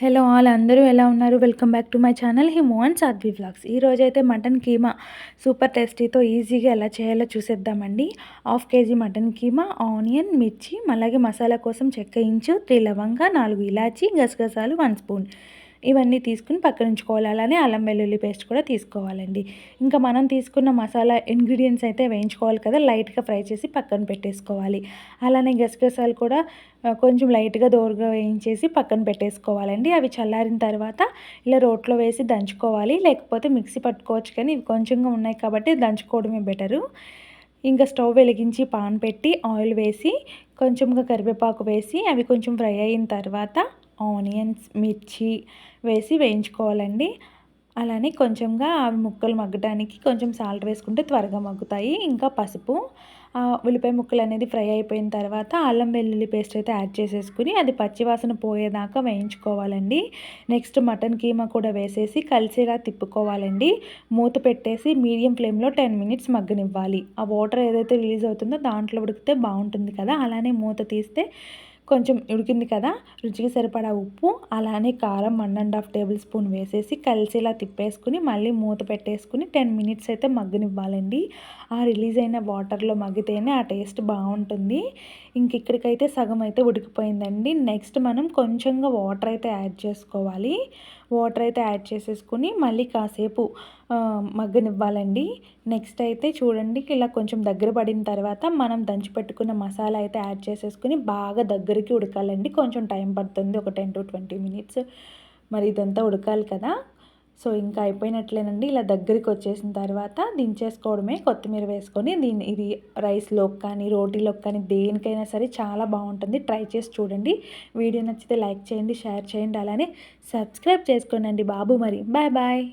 Hello all అందరూ ఎలా ఉన్నారు? Welcome back to my channel Himo and Sadhvi vlogs. ఈరోజు అయితే మటన్ కీమా సూపర్ టేస్టీతో ఈజీగా ఎలా చేయాలో చూసేద్దామండి. Half KG mutton keema onion మిర్చి అలాగే మసాలా కోసం చెక్క ఇంచు త్రీ లవంగా నాలుగు ఇలాచి గసగసాలు వన్ స్పూన్. ఇవన్నీ తీసుకుని పక్కన ఉంచుకోవాలి. అలానే అల్లం వెల్లుల్లి పేస్ట్ కూడా తీసుకోవాలండి. ఇంకా మనం తీసుకున్న మసాలా ఇంగ్రీడియంట్స్ అయితే వేయించుకోవాలి కదా లైట్గా ఫ్రై చేసి పక్కన పెట్టేసుకోవాలి. అలానే గసగసాలు కూడా కొంచెం లైట్గా దోరగా వేయించేసి పక్కన పెట్టేసుకోవాలండి. అవి చల్లారిన తర్వాత ఇలా రోట్లో వేసి దంచుకోవాలి. లేకపోతే మిక్సీ పట్టుకోవచ్చు కానీ ఇవి కొంచెంగా ఉన్నాయి కాబట్టి దంచుకోవడమే బెటరు. ఇంకా స్టవ్ వెలిగించి పాన్ పెట్టి ఆయిల్ వేసి కొంచెంగా కరివేపాకు వేసి అవి కొంచెం ఫ్రై అయిన తర్వాత ఆనియన్స్ మిర్చి వేసి వేయించుకోవాలండి. అలానే కొంచెంగా అవి ముక్కలు మగ్గడానికి కొంచెం సాల్ట్ వేసుకుంటే త్వరగా మగ్గుతాయి. ఇంకా పసుపు. ఉల్లిపాయ ముక్కలు అనేది ఫ్రై అయిపోయిన తర్వాత అల్లం వెల్లుల్లి పేస్ట్ అయితే యాడ్ చేసేసుకుని అది పచ్చివాసన పోయేదాకా వేయించుకోవాలండి. నెక్స్ట్ మటన్ కీమా కూడా వేసేసి కలిసేలా తిప్పుకోవాలండి. మూత పెట్టేసి మీడియం ఫ్లేమ్లో టెన్ మినిట్స్ మగ్గనివ్వాలి. ఆ వాటర్ ఏదైతే రిలీజ్ అవుతుందో దాంట్లో ఉడికితే బాగుంటుంది కదా. అలానే మూత తీస్తే కొంచెం ఉడికింది కదా రుచికి సరిపడా ఉప్పు అలానే కారం one and half tablespoon వేసేసి కలిసిలా తిప్పేసుకుని మళ్ళీ మూత పెట్టేసుకుని టెన్ మినిట్స్ అయితే మగ్గనివ్వాలండి. ఆ రిలీజ్ అయిన వాటర్లో మగ్గితేనే ఆ టేస్ట్ బాగుంటుంది. ఇంక ఇక్కడికైతే సగం అయితే ఉడికిపోయిందండి. నెక్స్ట్ మనం కొంచెంగా వాటర్ అయితే యాడ్ చేసుకోవాలి. వాటర్ అయితే యాడ్ చేసేసుకుని మళ్ళీ కాసేపు మగ్గనివ్వాలండి. నెక్స్ట్ అయితే చూడండి ఇలా కొంచెం దగ్గర పడిన తర్వాత మనం దంచి పెట్టుకున్న మసాలా అయితే యాడ్ చేసేసుకుని బాగా దగ్గరికి ఉడకాలండి. కొంచెం టైం పడుతుంది. ఒక టెన్ టు ట్వంటీ మినిట్స్. మరి ఇదంతా ఉడకాలి కదా. సో ఇంకా అయిపోయినట్లేనండి. ఇలా దగ్గరికి వచ్చేసిన తర్వాత దించేసుకోవడమే కొత్తిమీర వేసుకొని దీన్ని ఇది రైస్లోకి కానీ రోటీలోకి కానీ దేనికైనా సరే చాలా బాగుంటుంది. ట్రై చేసి చూడండి. వీడియో నచ్చితే లైక్ చేయండి షేర్ చేయండి. అలానే సబ్స్క్రైబ్ చేసుకోండి బాబు మరి. Bye bye.